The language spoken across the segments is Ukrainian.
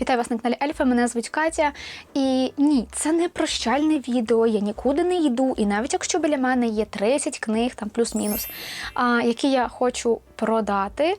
Вітаю вас на каналі Ельфа. Мене звуть Катя. І ні, це не прощальне відео. Я нікуди не йду. І навіть якщо біля мене є 30 книг, там плюс-мінус, які я хочу продати,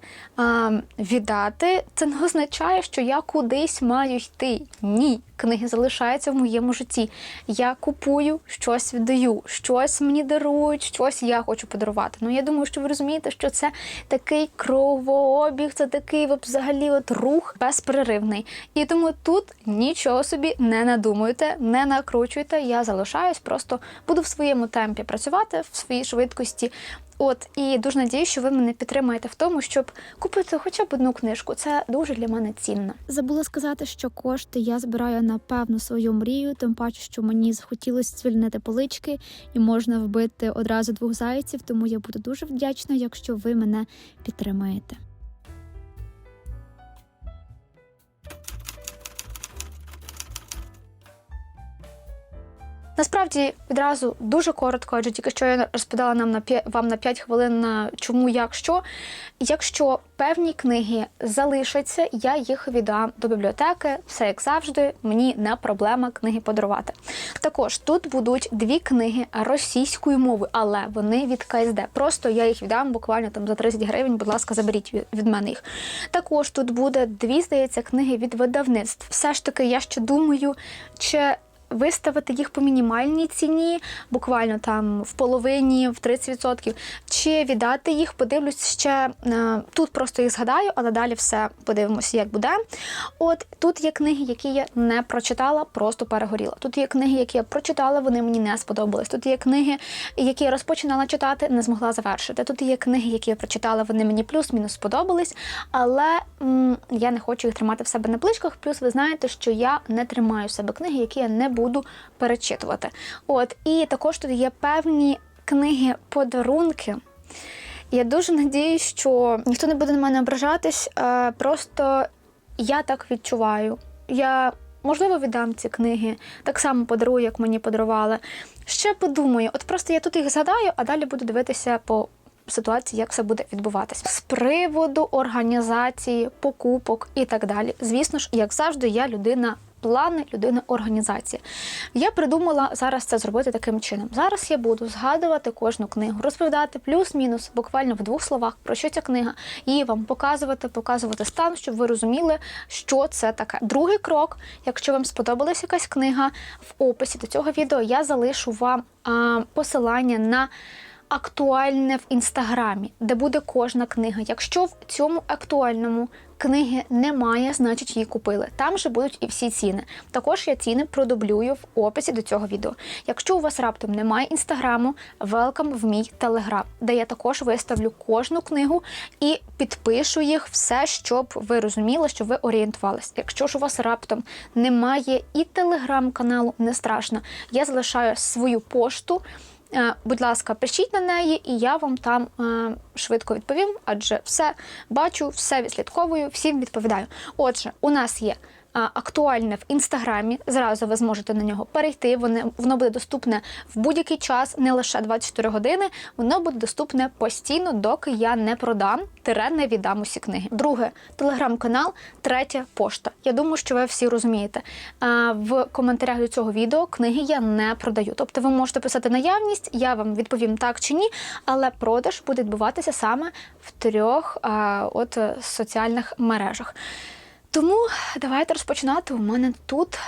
віддати, це не означає, що я кудись маю йти. Ні, книги залишаються в моєму житті. Я купую, щось віддаю, щось мені дарують, щось я хочу подарувати. Ну я думаю, що ви розумієте, що це такий кровообіг, це такий взагалі от рух безперервний. І тому тут нічого собі не надумуйте, не накручуйте. Я залишаюсь, просто буду в своєму темпі працювати в своїй швидкості. От і дуже надію, що ви мене підтримаєте в тому, щоб купити хоча б одну книжку. Це дуже для мене цінно. Забула сказати, що кошти я збираю на певну свою мрію, тим паче, що мені захотілося звільнити полички і можна вбити одразу двох зайців. Тому я буду дуже вдячна, якщо ви мене підтримаєте. Насправді відразу дуже коротко, адже тільки що я розповідала нам на вам на 5 хвилин на чому, як що. Якщо певні книги залишаться, я їх віддам до бібліотеки. Все як завжди, мені не проблема книги подарувати. Також тут будуть дві книги російською мовою, але вони від КСД. Просто я їх віддам буквально там за 30 гривень. Будь ласка, заберіть від мене їх. Також тут буде дві, здається, книги від видавництв. Все ж таки, я ще думаю, чи виставити їх по мінімальній ціні, буквально там в половині, в 30%, чи віддати їх, подивлюсь ще е, тут просто їх згадаю, але далі все подивимося, як буде. От тут є книги, які я не прочитала, просто перегоріла. Тут є книги, які я прочитала, вони мені не сподобались. Тут є книги, які я розпочинала читати, не змогла завершити. Тут є книги, які я прочитала, вони мені плюс-мінус сподобались, але м, я не хочу їх тримати в себе на пличках. Плюс ви знаєте, що я не тримаю в себе книги, які я не буду перечитувати. От і також тут є певні книги-подарунки. Я дуже надіюсь, що ніхто не буде на мене ображатись. е, Просто я так відчуваю. Я можливо віддам ці книги, так само подарую, як мені подарували. Ще подумаю, от просто я тут їх згадаю, а далі буду дивитися по ситуації, як все буде відбуватися. З приводу організації, покупок і так далі. Звісно ж, як завжди, я людина. Плани людини організації. Я придумала зараз це зробити таким чином. Зараз я буду згадувати кожну книгу, розповідати плюс-мінус, буквально в двох словах про що ця книга, і вам показувати, показувати стан, щоб ви розуміли, що це таке. Другий крок, якщо вам сподобалась якась книга, в описі до цього відео я залишу вам а, посилання на актуальне в інстаграмі, де буде кожна книга. Якщо в цьому актуальному книги немає, значить її купили. Там же будуть і всі ціни. Також я ціни продублюю в описі до цього відео. Якщо у вас раптом немає інстаграму, велкам в мій телеграм, де я також виставлю кожну книгу і підпишу їх все, щоб ви розуміли, що ви орієнтувалися. Якщо ж у вас раптом немає і телеграм-каналу, не страшно. Я залишаю свою пошту. Е, Будь ласка, пишіть на неї, і я вам там е, швидко відповім, адже все бачу, все відслідковую, всім відповідаю. Отже, у нас є актуальне в інстаграмі. Зразу ви зможете на нього перейти. Воно, воно буде доступне в будь-який час, не лише 24 години. Воно буде доступне постійно, доки я не продам, тире не віддам усі книги. Друге телеграм-канал, третє пошта. Я думаю, що ви всі розумієте. А, в коментарях до цього відео книги я не продаю. Тобто ви можете писати наявність, я вам відповім так чи ні, але продаж буде відбуватися саме в трьох от е, соціальних мережах. Тому давайте розпочинати. У мене тут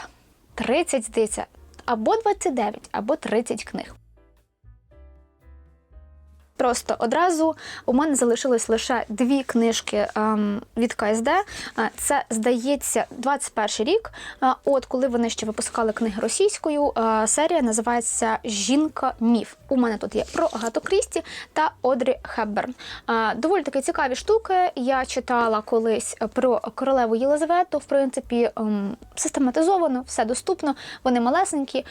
30, здається, або 29, або 30 книг. Просто одразу у мене залишилось лише дві книжки ем, від КСД. Е, Це, здається, 21 рік. Е, От коли вони ще випускали книги російською, е, серія називається Жінка міф. У мене тут є про Агату Крісті та Одрі Хепберн. Е, Доволі таки цікаві штуки. Я читала колись про королеву Єлизавету. В принципі, ем, систематизовано, все доступно. Вони малесенькі.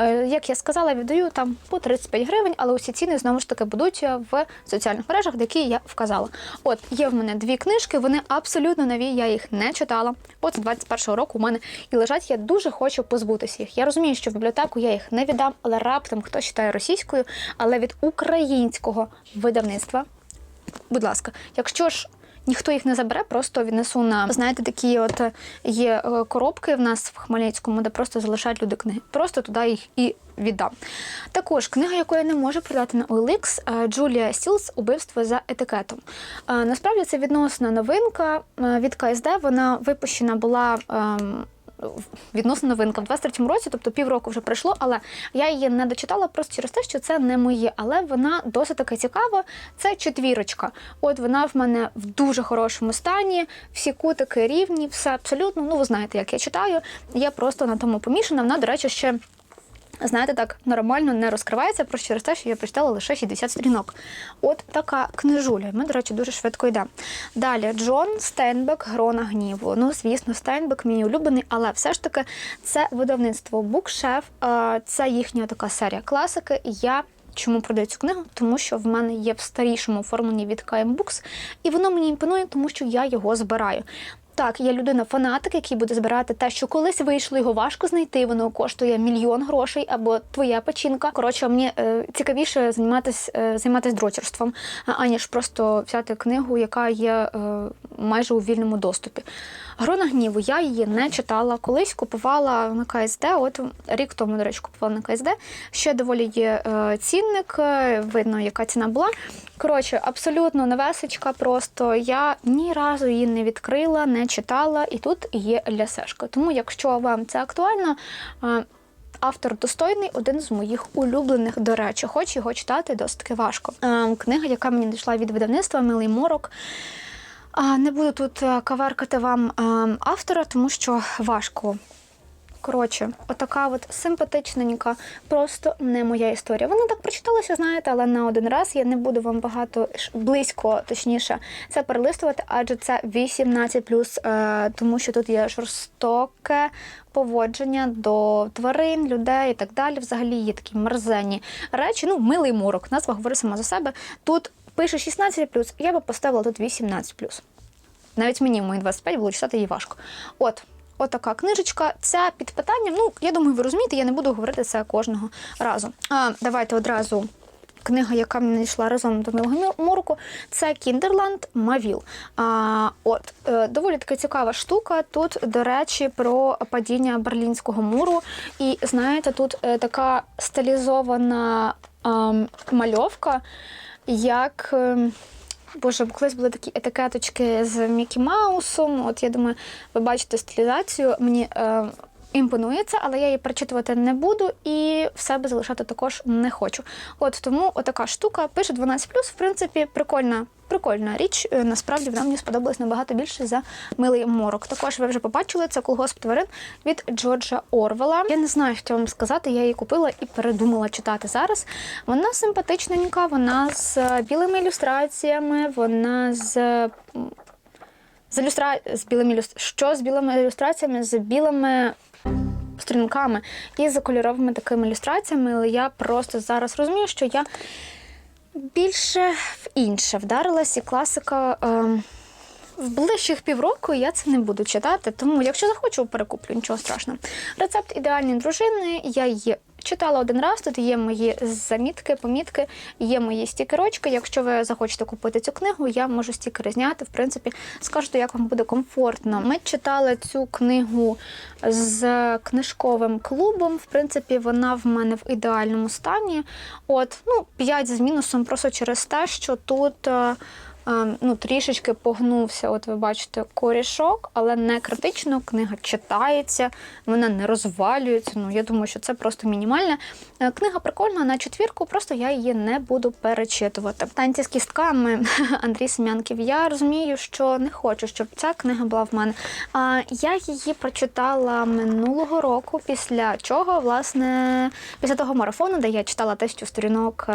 Е, Як я сказала, віддаю там по 35 гривень, але усі ціни знову ж таки будуть е, в соціальних мережах, які я вказала. От є в мене дві книжки, вони абсолютно нові, я їх не читала. От з 21-го року у мене і лежать. Я дуже хочу позбутися їх. Я розумію, що в бібліотеку я їх не віддам, але раптом хто читає російською, але від українського видавництва. Будь ласка, якщо ж ніхто їх не забере, просто віднесу на знаєте, такі от е, є е, коробки в нас в Хмельницькому, де просто залишають люди книги. Просто туди їх і віддам. Також книга, яку я не можу продати на OLX, е, Джулія Сілс Убивство за етикетом. Насправді це відносна новинка від КСД. Вона випущена була. Відносно новинка в 23-му році, тобто півроку вже пройшло, але я її не дочитала просто через те, що це не моє. Але вона досить таки цікава. Це четвірочка. От вона в мене в дуже хорошому стані, всі кутики рівні, все абсолютно. Ну, ви знаєте, як я читаю. Я просто на тому помішана. Вона, до речі, ще. Знаєте, так нормально не розкривається просто через те, що я прочитала лише 60 сторінок. От така книжуля. Ми, до речі, дуже швидко йдемо. Далі Джон Стейнбек Грона гніву. Ну, звісно, Стейнбек мій улюблений, але все ж таки це видавництво Букшеф, це їхня така серія класики. Я Чому продаю цю книгу? Тому що в мене є в старішому оформленні від KM Books, і воно мені імпонує, тому що я його збираю. Так, я людина-фанатик, який буде збирати те, що колись вийшло, його важко знайти. Воно коштує мільйон грошей або твоя печінка. Коротше, мені е, цікавіше займатися е, займатись дрочерством, аніж просто взяти книгу, яка є е, майже у вільному доступі. Грона гніву я її не читала. Колись купувала на КСД. От рік тому, до речі, купувала на КСД. Ще доволі є е, цінник, е, видно, яка ціна була. Коротше, абсолютно новесечка. Просто я ні разу її не відкрила, не читала, і тут є лясешка. Тому, якщо вам це актуально. е, Автор достойний, один з моїх улюблених, до речі, хоч його читати досить важко. Е, Книга, яка мені дійшла від видавництва Милий морок. Не буду тут е, каверкати вам е, автора, тому що важко. Коротше, отака от симпатичненька, просто не моя історія. Вона так прочиталася, знаєте, але на один раз я не буду вам багато близько, точніше, це перелистувати, адже це 18+, е, тому що тут є жорстоке поводження до тварин, людей і так далі. Взагалі є такі мерзенні речі. Ну, милий морок, назва говорить сама за себе. Тут пише 16+, я би поставила тут 18+. Навіть мені в мої 25 було читати її важко. От, от така книжечка. Це під питанням. Ну, я думаю, ви розумієте, я не буду говорити це кожного разу. А, давайте одразу. Книга, яка мені йшла разом до Милого Мороку, це Кіндерланд Мавіл. А, от, е, доволі така цікава штука. Тут, до речі, про падіння Берлінського муру. І знаєте, тут е, така стилізована ем, мальовка, як. Боже, колись були такі етикеточки з Мікі Маусом. От я думаю, ви бачите стилізацію. Мені е, імпонує це, але я її перечитувати не буду і в себе залишати також не хочу. От тому отака штука пише 12+, в принципі, прикольна. Прикольна річ, Е, насправді вона мені сподобалась набагато більше за милий морок. Також ви вже побачили це колгосп тварин від Джорджа Орвела. Я не знаю, що вам сказати. Я її купила і передумала читати зараз. Вона симпатичненька, вона з білими ілюстраціями, вона з. З, ілюстра... з білими ілюс... Що з білими ілюстраціями? З білими сторінками і за кольоровими такими ілюстраціями, але я просто зараз розумію, що я більше в інше вдарилась, і класика. Е, в ближчих півроку я це не буду читати, тому якщо захочу, перекуплю, нічого страшного. Рецепт ідеальної дружини. Я її читала один раз. Тут є мої замітки, помітки, є мої стікерочки. Якщо ви захочете купити цю книгу, я можу стікери зняти. В принципі, скажете, як вам буде комфортно. Ми читали цю книгу з книжковим клубом. В принципі, вона в мене в ідеальному стані. От, ну, 5 з мінусом, просто через те, що тут. Е, Ну, трішечки погнувся, от ви бачите, корішок, але не критично. Книга читається, вона не розвалюється. Ну, я думаю, що це просто мінімальне. Е, Книга прикольна на четвірку, просто я її не буду перечитувати. Танці з кістками Андрій Сем'янків. Я розумію, що не хочу, щоб ця книга була в мене. А я її прочитала минулого року, після чого, власне, після того марафону, де я читала тисячу сторінок.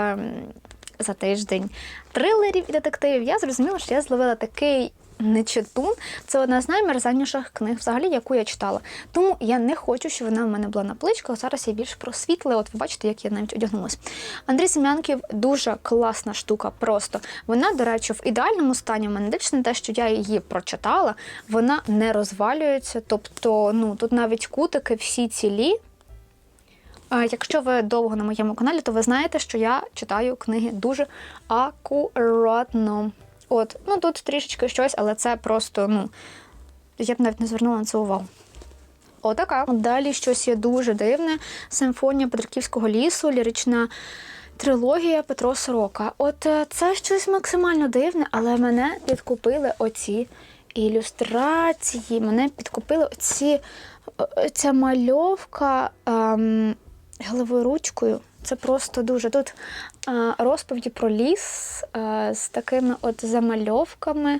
За тиждень трилерів і детективів, я зрозуміла, що я зловила такий нечитун. Це одна з наймерзанніших книг, взагалі, яку я читала. Тому я не хочу, щоб вона в мене була на пличках. Зараз я більш про світле. От ви бачите, як я навіть одягнулась. Андрій Сем'янків дуже класна штука. Просто вона, до речі, в ідеальному стані. В мене на те, що я її прочитала, вона не розвалюється. Тобто, ну тут навіть кутики всі цілі. Якщо ви довго на моєму каналі, то ви знаєте, що я читаю книги дуже акуратно. От, ну тут трішечки щось, але це просто, ну, я б навіть не звернула на це увагу. Отака. Далі щось є дуже дивне. Симфонія Петриківського лісу, лірична трилогія Петро Сорока. От е, це щось максимально дивне, але мене підкупили оці ілюстрації, мене підкупили оці, ця мальовка ем, головою ручкою. Це просто дуже. Тут розповіді про ліс з такими от замальовками.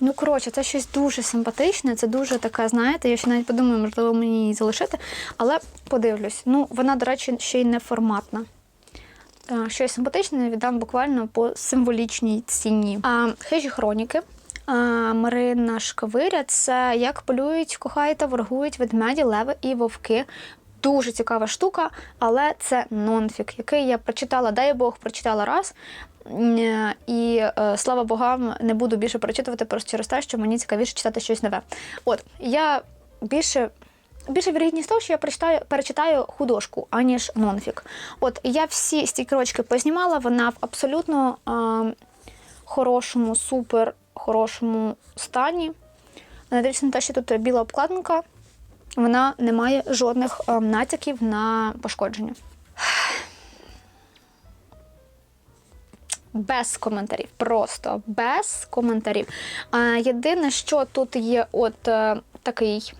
Ну, коротше, це щось дуже симпатичне, це дуже таке, знаєте, я ще навіть подумаю, можливо, мені її залишити, але подивлюсь. Ну, вона, до речі, ще й не форматна. Щось симпатичне віддам буквально по символічній ціні. А, хижі хроніки. Марина Шкавиря це як полюють, кохають та воргують ведмеді, леви і вовки. Дуже цікава штука, але це нонфік, який я прочитала, дай Бог, прочитала раз. І е, слава богам, не буду більше прочитувати просто через те, що мені цікавіше читати щось нове. От я більше. Більше вірогідність того, що я прочитаю, перечитаю художку, аніж нонфік. От я всі стікерочки познімала, вона в абсолютно е, хорошому, супер хорошому стані. Дивлячись на те, що тут біла обкладинка, вона не має жодних е, натяків на пошкодження. Без коментарів, просто без коментарів. Єдине, що тут є от е, такий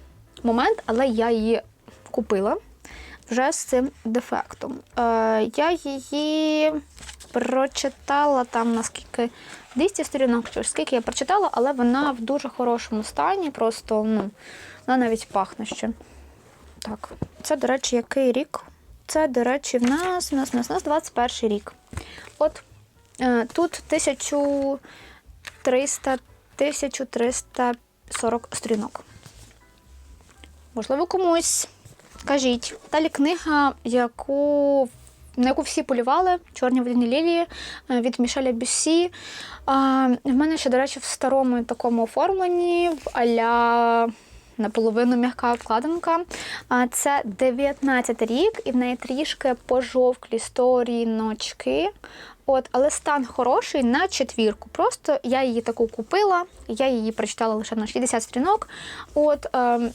момент, але я її купила вже з цим дефектом. Е, я її прочитала там наскільки 200 сторінок, чи скільки я прочитала, але вона в дуже хорошому стані, просто ну, вона навіть пахне ще. Так, це, до речі, який рік? Це, до речі, в нас, в нас, в нас, в нас 21 рік. От е, тут 1300, 1340 сторінок. Можливо, комусь. Кажіть. Далі книга, яку, на яку всі полювали, Чорні водяні лілії е, від Мішеля Бюссі. А, в мене ще, до речі, в старому такому оформленні, в аля наполовину м'яка обкладинка. Це 19 рік, і в неї трішки пожовклі сторіночки. От, але стан хороший на четвірку. Просто я її таку купила, я її прочитала лише на 60 сторінок. От, ем,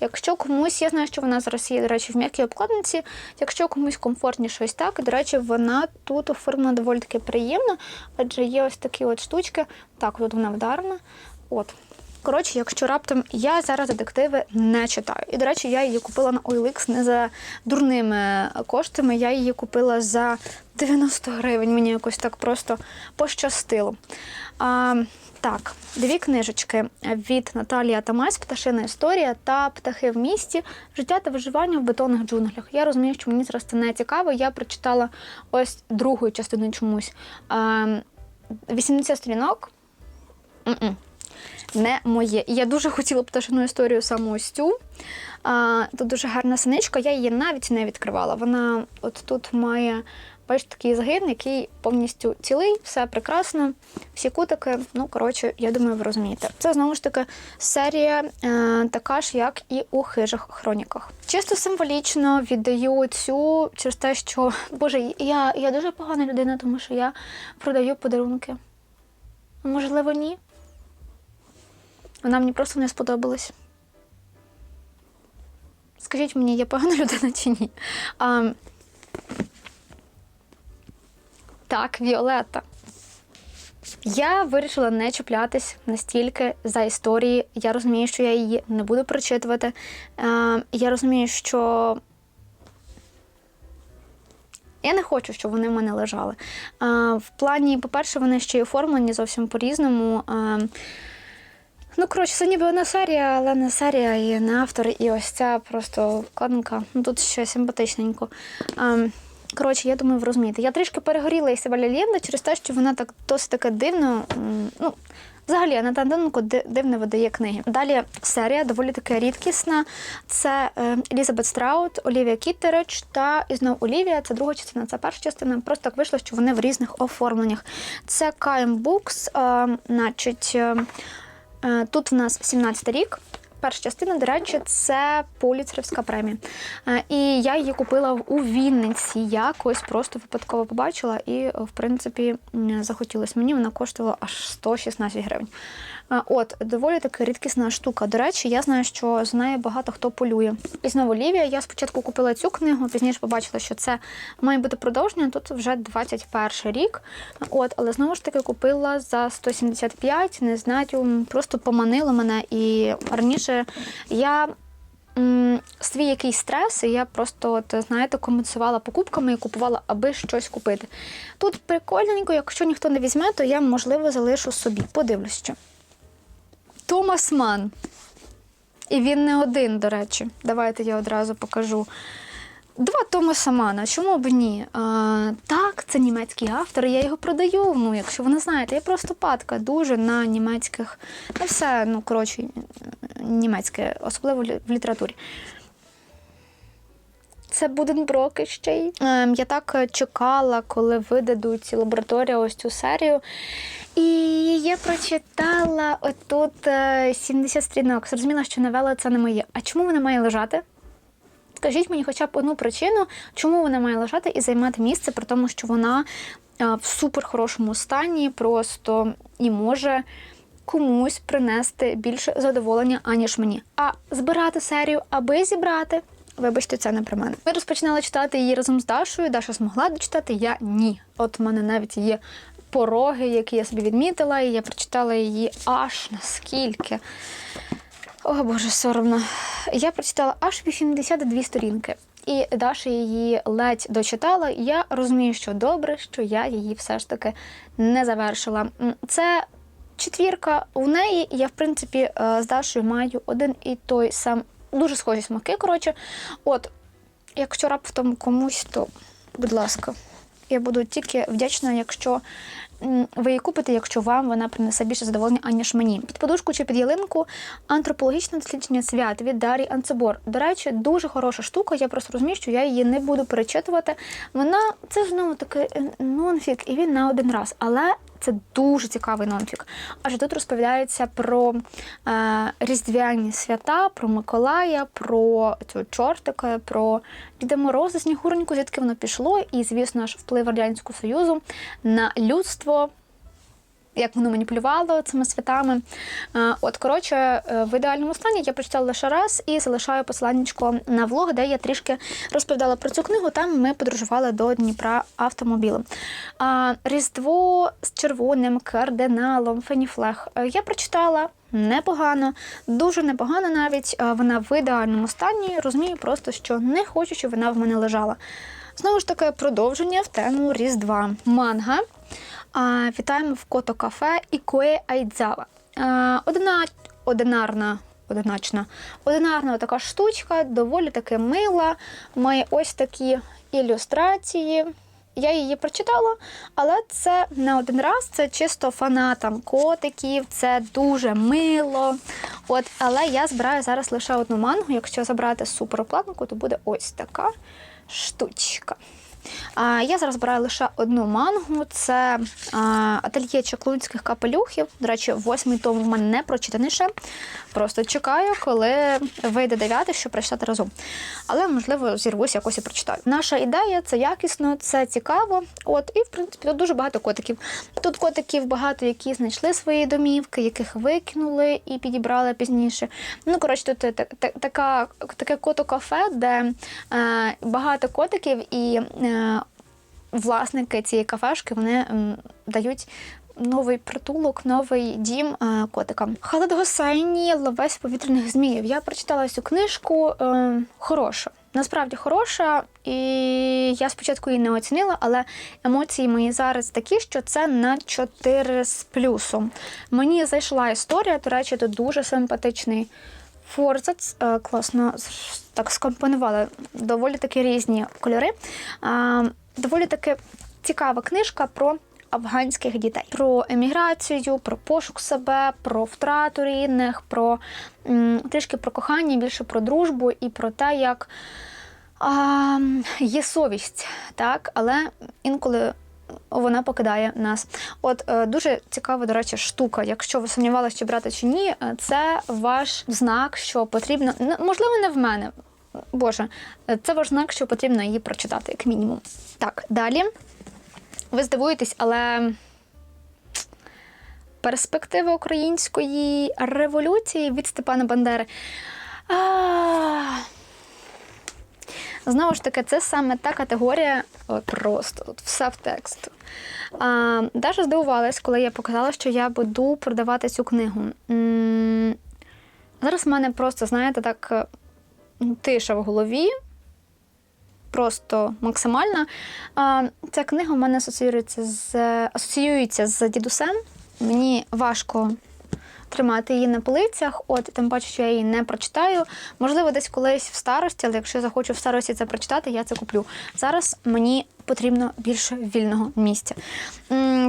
Якщо комусь, я знаю, що вона зараз є, до речі, в м'якій обкладинці. Якщо комусь комфортніше ось так, до речі, вона тут оформлена доволі таки приємно, адже є ось такі от штучки. Так, тут вона вдарена. От. Коротше, якщо раптом я зараз детективи не читаю. І, до речі, я її купила на OLX не за дурними коштами. Я її купила за 90 гривень. Мені якось так просто пощастило. А, так, дві книжечки від Наталії Атамась «Пташина історія» та Птахи в місті. Життя та виживання в бетонних джунглях. Я розумію, що мені зараз це не цікаво. Я прочитала ось другу частину чомусь. А, 80 сторінок. Не моє. І я дуже хотіла пташину історію саме ось цю. А, Тут дуже гарна синичка, я її навіть не відкривала. Вона от тут має бачите, такий згин, який повністю цілий, все прекрасно, всі кутики. Ну, коротше, я думаю, ви розумієте. Це знову ж таки серія е, така ж, як і у хижих хроніках. Чисто символічно віддаю цю через те, що Боже, я, я дуже погана людина, тому що я продаю подарунки. Можливо, ні. Вона мені просто не сподобалась. Скажіть мені, я погана людина чи ні? А, так, Віолетта. Я вирішила не чіплятись настільки за історії. Я розумію, що я її не буду прочитувати. Е, я розумію, що я не хочу, щоб вони в мене лежали. Е, в плані, по-перше, вони ще й оформлені зовсім по-різному. Е, Ну, коротше, це ніби одна серія, але не серія і не автор. І ось ця просто вкладинка. Ну, тут ще симпатичненько. Ем, коротше, я думаю, ви розумієте. Я трішки перегоріла Ісабеля Лєвна через те, що вона так досить таке дивно. Ну, взагалі, Анна Данко дивно видає книги. Далі серія доволі таки рідкісна. Це е, Елізабет Страут, Олівія Кіттерич та і знову Олівія. Це друга частина, це перша частина. Просто так вийшло, що вони в різних оформленнях. Це KM Books, е, значить. Е, Тут в нас 17 рік. перша частина, до речі, це Пуліцерівська премія. Е, І я її купила у Вінниці. Якось просто випадково побачила, і, в принципі, захотілося мені. Вона коштувала аж 116 гривень. От, доволі таки рідкісна штука. До речі, я знаю, що з нею багато хто полює. І знову Лівія. Я спочатку купила цю книгу, пізніше побачила, що це має бути продовження. Тут вже 21 рік. От, але знову ж таки купила за 175, не знаю, просто поманило мене. І раніше я. Свій якийсь стрес, і я просто, от, знаєте, компенсувала покупками і купувала, аби щось купити. Тут прикольненько, якщо ніхто не візьме, то я, можливо, залишу собі. Подивлюсь, що. Томас Ман. І він не один, до речі. Давайте я одразу покажу. Два Томаса Мана, чому б ні? А, так, це німецький автор, я його продаю. Ну, якщо ви не знаєте, я просто падка дуже на німецьких, на все, ну, коротше, німецьке, особливо в літературі. Це Буденброки ще й. Ем, я так е, чекала, коли видадуть лабораторія ось цю серію. І я прочитала отут е, 70 сторінок. Зрозуміла, що новела це не моє. А чому вона має лежати? Скажіть мені хоча б одну причину, чому вона має лежати і займати місце, при тому, що вона е, в супер хорошому стані просто і може комусь принести більше задоволення, аніж мені. А збирати серію, аби зібрати. Вибачте, це не про мене. Ми розпочинали читати її разом з Дашою. Даша змогла дочитати, я ні. От в мене навіть є пороги, які я собі відмітила, і я прочитала її аж наскільки. О, Боже, соромно. Я прочитала аж 82 сторінки. І Даша її ледь дочитала. Я розумію, що добре, що я її все ж таки не завершила. Це четвірка у неї, я, в принципі, е, з Дашою маю один і той сам дуже схожі смаки. Коротше, от, якщо раптом комусь, то, будь ласка, я буду тільки вдячна, якщо ви її купите, якщо вам вона принесе більше задоволення, аніж мені. Під подушку чи під ялинку антропологічне дослідження свят від Дарі Анцебор. До речі, дуже хороша штука. Я просто розумію, що я її не буду перечитувати. Вона це знову таки е, нонфік, і він на один раз. Але це дуже цікавий нонфік. Адже тут розповідається про е, різдвяні свята, про Миколая, про цього чортика, про Діда Мороза, Снігуреньку, звідки воно пішло, і, звісно ж, вплив Радянського Союзу на людство. Як воно маніпулювало цими святами. Е, От, коротше, е, в ідеальному стані я прочитала лише раз і залишаю посиланнячко на влог, де я трішки розповідала про цю книгу. Там ми подорожували до Дніпра автомобілем. Різдво з червоним кардиналом, Феніфлех. Е, Я прочитала непогано, дуже непогано навіть. Вона в ідеальному стані. Розумію просто, що не хочу, щоб вона в мене лежала. Знову ж таки, продовження в тему Різдва. Манга. Вітаємо в Кото кафе Ікуе Айдзава. А, одна, одинарна, одиначна, одинарна така штучка, доволі таки мила, має ось такі ілюстрації. Я її прочитала, але це не один раз, це чисто фанатам котиків, це дуже мило. От, але я збираю зараз лише одну мангу. Якщо забрати супероплатнику, то буде ось така штучка. Я зараз збираю лише одну мангу. Це ательє чаклунських капелюхів. До речі, восьмий том в мене не прочитаний ще. Просто чекаю, коли вийде дев'ятий, щоб прочитати разом. Але, можливо, зірвусь якось і прочитаю. Наша ідея це якісно, це цікаво. От, і в принципі тут дуже багато котиків. Тут котиків багато, які знайшли свої домівки, яких викинули і підібрали пізніше. Ну, коротше, тут та- така, таке кото-кафе, де е, багато котиків і. Е, власники цієї кафешки вони дають новий притулок, новий дім е, котикам. Халед Госайні Ловець повітряних зміїв. Я прочитала цю книжку. Е, хороша. Насправді хороша, і я спочатку її не оцінила, але емоції мої зараз такі, що це на 4 з плюсом. Мені зайшла історія, до речі, тут дуже симпатичний форзац. Е, класно так скомпонували доволі такі різні кольори. Е, доволі таки цікава книжка про афганських дітей, про еміграцію, про пошук себе, про втрату рідних, про м, трішки про кохання, більше про дружбу і про те, як а, є совість, так, але інколи вона покидає нас. От е, дуже цікава, до речі, штука. Якщо ви сумнівалися, чи брати чи ні, е, це ваш знак, що потрібно. Можливо, не в мене. Боже, це ваш що потрібно її прочитати, як мінімум. Так, далі. Ви здивуєтесь, але перспективи української революції від Степана Бандери. А, Знову ж таки, це саме та категорія, о, просто тут все в текст. А, Даша здивувалась, коли я показала, що я буду продавати цю книгу. М, Зараз в мене просто, знаєте, так тиша в голові, просто максимальна. Ця книга в мене асоціюється з, асоціюється з дідусем. Мені важко тримати її на полицях, от тим паче, що я її не прочитаю. Можливо, десь колись в старості, але якщо я захочу в старості це прочитати, я це куплю. Зараз мені потрібно більше вільного місця.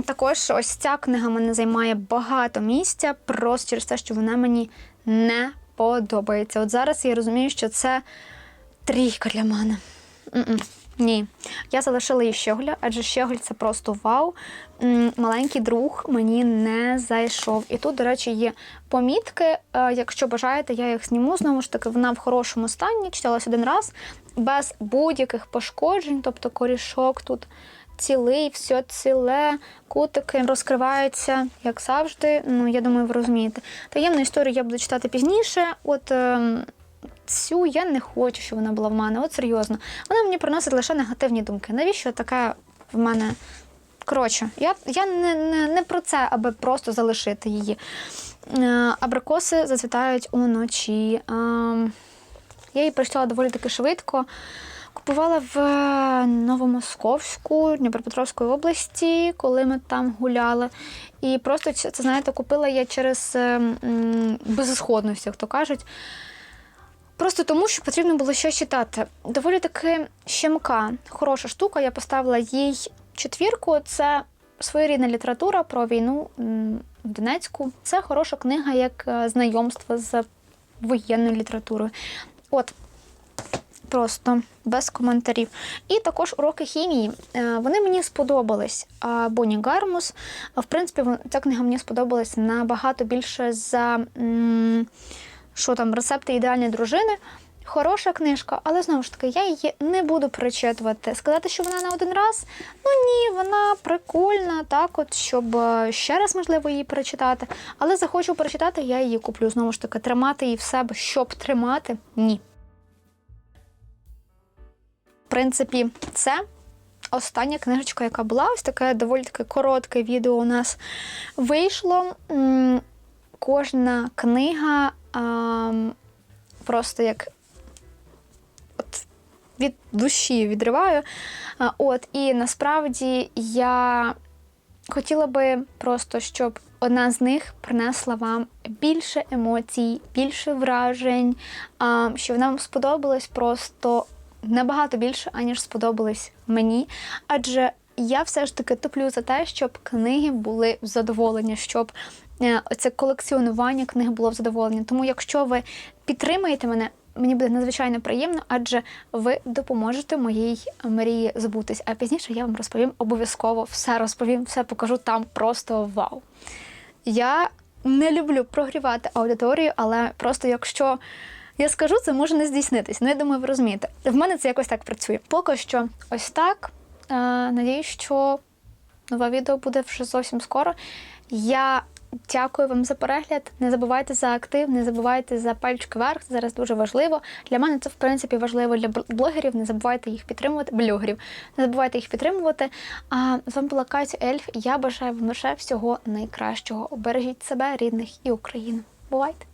Також ось ця книга мене займає багато місця, просто через те, що вона мені не подобається. От зараз я розумію, що це трійка для мене. М-м. Ні, я залишила її Щеголя, адже Щеголь це просто вау. М, Маленький друг мені не зайшов. І тут, до речі, є помітки. Е, Якщо бажаєте, я їх зніму. Знову ж таки, вона в хорошому стані, читалась один раз, без будь-яких пошкоджень, тобто корішок тут цілий, все ціле, кутики розкриваються, як завжди. Ну, я думаю, ви розумієте. Таємну історію я буду читати пізніше. От. ем, Цю я не хочу, щоб вона була в мене. От серйозно. Вона мені приносить лише негативні думки. Навіщо таке в мене? Коротше, я, я не, не, не про це, аби просто залишити її. Е, Абрикоси зацвітають уночі. Е, Я її прочитала доволі таки швидко. Купувала в Новомосковську, Дніпропетровської області, коли ми там гуляли. І просто це, це, знаєте, купила я через е, безісходність, як то кажуть. Просто тому, що потрібно було щось читати. Доволі таки щемка, хороша штука. Я поставила їй четвірку. Це своєрідна література про війну в Донецьку. Це хороша книга як е, знайомство з воєнною літературою. От. Просто без коментарів. І також уроки хімії. Е, Вони мені сподобались. А Бонні Гармус, в принципі, ця книга мені сподобалась набагато більше за що там, рецепти ідеальної дружини. Хороша книжка, але знову ж таки, я її не буду перечитувати. Сказати, що вона на один раз. Ну ні, вона прикольна, так, от, щоб е, ще раз можливо її перечитати. Але захочу перечитати, я її куплю. Знову ж таки, тримати її в себе, щоб тримати, ні. Принципі, це остання книжечка, яка була. Ось таке доволі таке коротке відео у нас вийшло. Кожна книга ам, просто як от від душі відриваю. А, От, і насправді я хотіла би просто, щоб одна з них принесла вам більше емоцій, більше вражень, а, що вона вам сподобалась просто набагато більше, аніж сподобались мені. Адже я все ж таки топлю за те, щоб книги були в задоволення, щоб е, це колекціонування книг було в задоволення. Тому, якщо ви підтримаєте мене, мені буде надзвичайно приємно, адже ви допоможете моїй мрії збутись. А пізніше я вам розповім обов'язково все розповім, все покажу там просто вау. Я не люблю прогрівати аудиторію, але просто якщо я скажу, це може не здійснитись. Ну, я думаю, ви розумієте. В мене це якось так працює. Поки що ось так. Е, надіюсь, що нове відео буде вже зовсім скоро. Я дякую вам за перегляд. Не забувайте за актив, не забувайте за пальчики вверх. Це зараз дуже важливо. Для мене це в принципі важливо для блогерів. Не забувайте їх підтримувати. Блогерів. Не забувайте їх підтримувати. А з вами була Катя Ельф. Я бажаю вам лише всього найкращого. Обережіть себе, рідних і Україну. Бувайте!